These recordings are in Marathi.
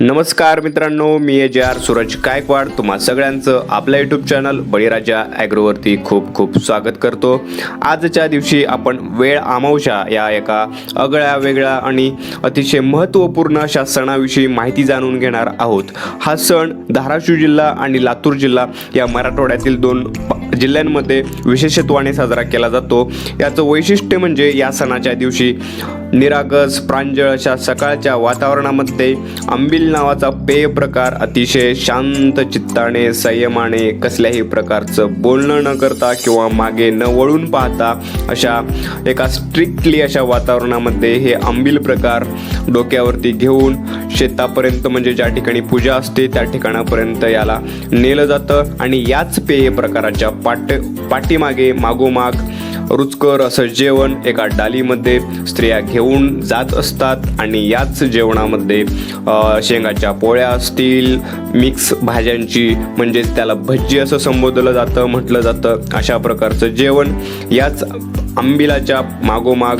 नमस्कार मित्रांनो मी ए जे आर सूरज गायकवाड. तुम्हा सगळ्यांचं आपल्या यूट्यूब चॅनल बळीराजा ॲग्रोवरती खूप खूप स्वागत करतो. आजच्या दिवशी आपण वेळ आमावशा या एका अगळ्या वेगळ्या आणि अतिशय महत्त्वपूर्ण अशा सणाविषयी माहिती जाणून घेणार आहोत. हा सण धाराशिव जिल्हा आणि लातूर जिल्हा या मराठवाड्यातील दोन जिल्ह्यांमध्ये विशेषत्वाने साजरा केला जातो. याचं वैशिष्ट्य म्हणजे या सणाच्या दिवशी निरागस प्रांजळ अशा सकाळच्या वातावरणामध्ये आंबील नावाचा पेय प्रकार अतिशय शांत चित्ताने संयमाने कसल्याही प्रकारचं बोलणं न करता किंवा मागे न वळून पाहता अशा एका स्ट्रिक्टली अशा वातावरणामध्ये हे आंबील प्रकार डोक्यावरती घेऊन शेतापर्यंत म्हणजे ज्या ठिकाणी पूजा असते त्या ठिकाणापर्यंत याला नेलं जातं. आणि याच पेय प्रकाराच्या पाट पाठीमागे मागोमाग रुचकर असं जेवण एका डालीमध्ये स्त्रिया घेऊन जात असतात आणि याच जेवणामध्ये शेंगाच्या पोळ्या असतील मिक्स भाज्यांची म्हणजेच त्याला भज्जी असं संबोधलं जातं म्हटलं जातं अशा प्रकारचं जेवण. याच आंबिलाच्या मागोमाग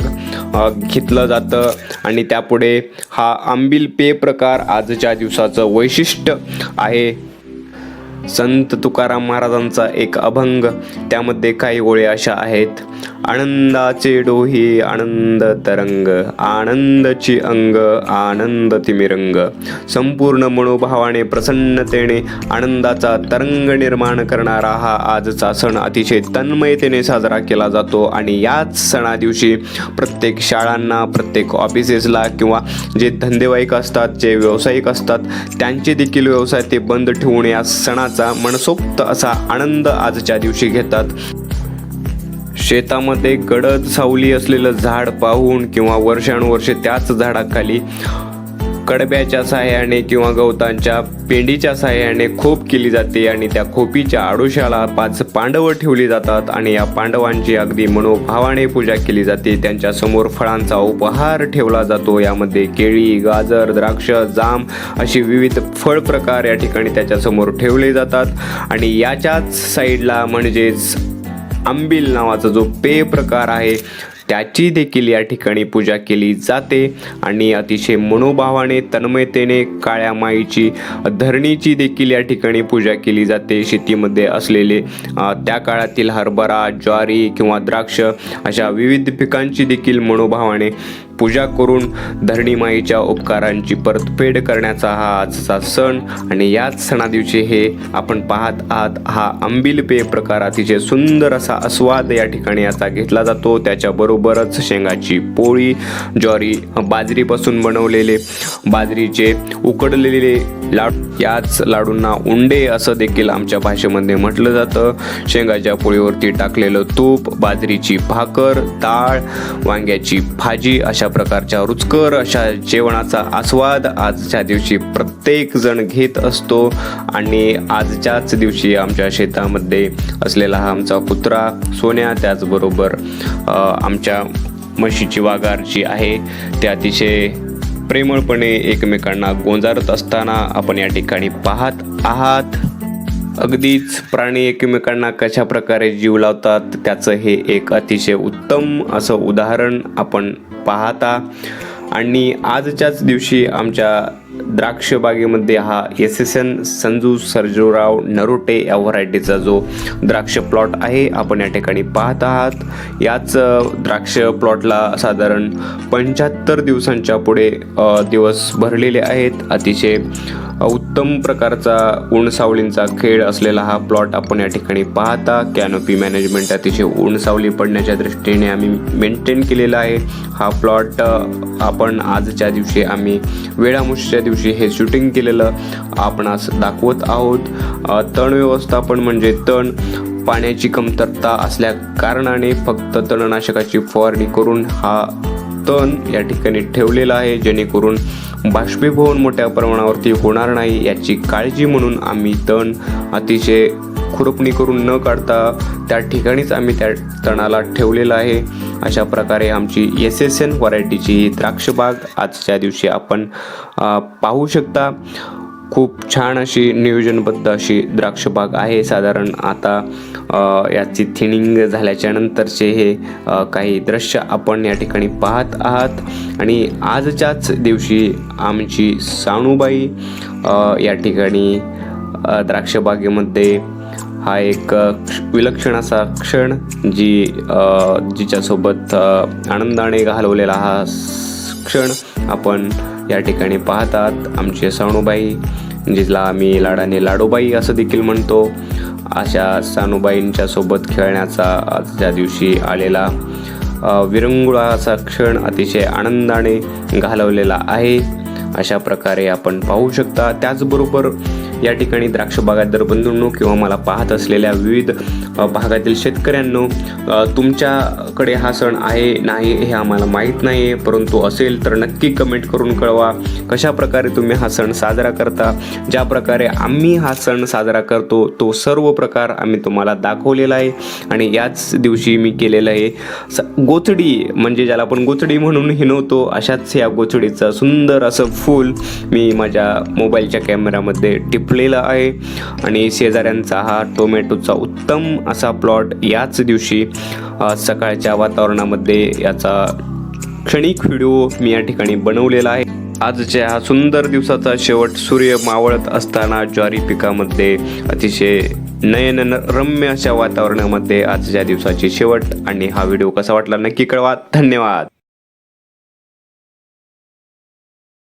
घेतलं जातं आणि त्यापुढे हा आंबील पेय प्रकार आजच्या दिवसाचं वैशिष्ट्य आहे. संत तुकाराम महाराजांचा एक अभंग. त्यामध्ये काही ओळी अशा आहेत. आनंदाचे डोहे आनंद तरंग आनंदची अंग आनंद तिमिरंग. संपूर्ण मनोभावाने प्रसन्नतेने आनंदाचा तरंग निर्माण करणारा हा आजचा सण अतिशय तन्मयतेने साजरा केला जातो आणि याच सणादिवशी प्रत्येक शाळांना प्रत्येक ऑफिसेसला किंवा जे धंदेवाईक असतात जे व्यावसायिक असतात त्यांचे देखील व्यवसाय ते बंद ठेवून या सणाचा मनसोक्त असा आनंद आजच्या दिवशी घेतात. शेतामध्ये गडद सावली असलेलं झाड पाहून किंवा वर्षानुवर्षे त्याच झाडाखाली कडब्याच्या साह्याने किंवा गवतांच्या पेंडीच्या साह्याने खोप केली जाते आणि त्या खोपीच्या आडोशाला पाच पांडवं ठेवली जातात आणि या पांडवांची अगदी मनोभावाने पूजा केली जाते. त्यांच्यासमोर फळांचा उपहार ठेवला जातो. यामध्ये केळी गाजर द्राक्ष जाम अशी विविध फळ प्रकार या ठिकाणी त्याच्यासमोर ठेवले जातात. आणि याच्याच साईडला म्हणजेच आंबील नावाचा जो पेय प्रकार आहे त्याची देखील या ठिकाणी पूजा केली जाते. आणि अतिशय मनोभावाने तन्मयतेने काळ्या माईची धरणीची देखील या ठिकाणी पूजा केली जाते. शेतीमध्ये असलेले त्या काळातील हरभरा ज्वारी किंवा द्राक्ष अशा विविध पिकांची देखील मनोभावाने पूजा करून धरणीमाईच्या उपकारांची परतफेड करण्याचा हा आजचा सण. आणि याच सणादिवशी हे आपण पाहत आहात हा आंबील पेय प्रकार अतिशय सुंदर असा आस्वाद या ठिकाणी याचा घेतला जातो. त्याच्याबरोबरच शेंगाची पोळी ज्वारी बाजरीपासून बनवलेले बाजरीचे उकडलेले लाडू याच लाडूंना उंडे असं देखील आमच्या भाषेमध्ये म्हटलं जातं. शेंगाच्या पोळीवरती टाकलेलं तूप बाजरीची भाकर डाळ वांग्याची भाजी अशा प्रकारच्या रुचकर अशा जेवणाचा आस्वाद आजच्या दिवशी प्रत्येक जण घेत असतो. आणि आजच्याच दिवशी आमच्या शेतामध्ये असलेला हा आमचा कुत्रा सोन्या त्याचबरोबर आमच्या म्हशीची वाघार जी आहे. ते अतिशय प्रेमळपणे एकमेकांना गोंजारत असताना आपण या ठिकाणी पाहत आहात. अगदीच प्राणी एकमेकांना कशा प्रकारे जीव लावतात त्याचं हे एक अतिशय उत्तम असं उदाहरण आपण पाहता. आणि आजच्याच दिवशी आमच्या द्राक्ष बागेमध्ये हा S S N Sanju Sarjurao Narote या व्हरायटीचा जो द्राक्ष प्लॉट आहे आपण या ठिकाणी पाहत आहात. याच द्राक्ष प्लॉटला साधारण पंच्याहत्तर दिवसांच्या पुढे दिवस भरलेले आहेत. अतिशय उत्तम प्रकारचा ऊन सावलींचा खेळ असलेला हा प्लॉट आपण या ठिकाणी पाहता. कॅनोपी मॅनेजमेंट अतिशय ऊन सावली पडण्याच्या दृष्टीने आम्ही मेंटेन केलेला आहे. हा प्लॉट आपण आजच्या दिवशी आम्ही वेळामुशीच्या दिवशी हे शूटिंग केलेलं आपणास दाखवत आहोत. तण व्यवस्थापन म्हणजे तण. पाण्याची कमतरता असल्या कारणाने फक्त तणनाशकाची फवारणी करून हा तण या ठिकाणी ठेवलेलं आहे जेणेकरून बाष्पीभवन मोठ्या प्रमाणावरती होणार नाही याची काळजी म्हणून आम्ही तण अतिशय खुरपणी करून न काढता त्या ठिकाणीच आम्ही त्या तणाला ठेवलेलं आहे. अशा प्रकारे आमची एस एस एन व्हरायटीची ही द्राक्षबाग आजच्या दिवशी आपण पाहू शकता. खूप छान अशी नियोजनबद्ध अशी द्राक्षबाग आहे. साधारण आता याची थिनिंग झाल्याच्या नंतरचे हे काही दृश्य आपण या ठिकाणी पाहत आहात. आणि आजच्याच दिवशी आमची साणूबाई या ठिकाणी द्राक्षबागेमध्ये हा एक विलक्षण असा क्षण जी जिच्यासोबत आनंदाने घालवलेला हा क्षण आपण या ठिकाणी पाहतात आमचे साणूबाई जिला आम्ही लाडाने लाडोबाई असं देखील म्हणतो. अशा सानूबाईंच्या सोबत खेळण्याचा आजच्या दिवशी आलेला विरंगुळाचा विरंगुळा असा क्षण अतिशय आनंदाने घालवलेला आहे. अशा प्रकारे आपण पाहू शकता. त्याचबरोबर या ठिकाणी द्राक्ष बागायतदार बंधूंनो किंवा मला पाहत असलेल्या विविध भागातील शेतकऱ्यांनो तुमच्याकडे हा सण आहे नाही हे आम्हाला माहीत नाही आहे परंतु असेल तर नक्की कमेंट करून कळवा. कशा प्रकारे तुम्ही हा सण साजरा करता ज्या प्रकारे आम्ही हा सण साजरा करतो तो सर्व प्रकार आम्ही तुम्हाला दाखवलेला आहे. आणि याच दिवशी मी केलेलं आहे स गोचडी म्हणजे ज्याला आपण गोचडी म्हणून हिनवतो अशाच या गोचडीचं सुंदर असं फूल मी माझ्या मोबाईलच्या कॅमेरामध्ये टिपलेलं आहे. आणि शेजाऱ्यांचा हा टोमॅटोचा उत्तम असा प्लॉट याच दिवशी सकाळच्या वातावरणामध्ये याचा क्षणिक व्हिडिओ मी या ठिकाणी बनवलेला आहे. आजच्या हा सुंदर दिवसाचा शेवट सूर्य मावळत असताना ज्वारी पिकामध्ये अतिशय नयन रम्य अशा वातावरणामध्ये आजच्या दिवसाची शेवट. आणि हा व्हिडिओ कसा वाटला नक्की कळवा. धन्यवाद.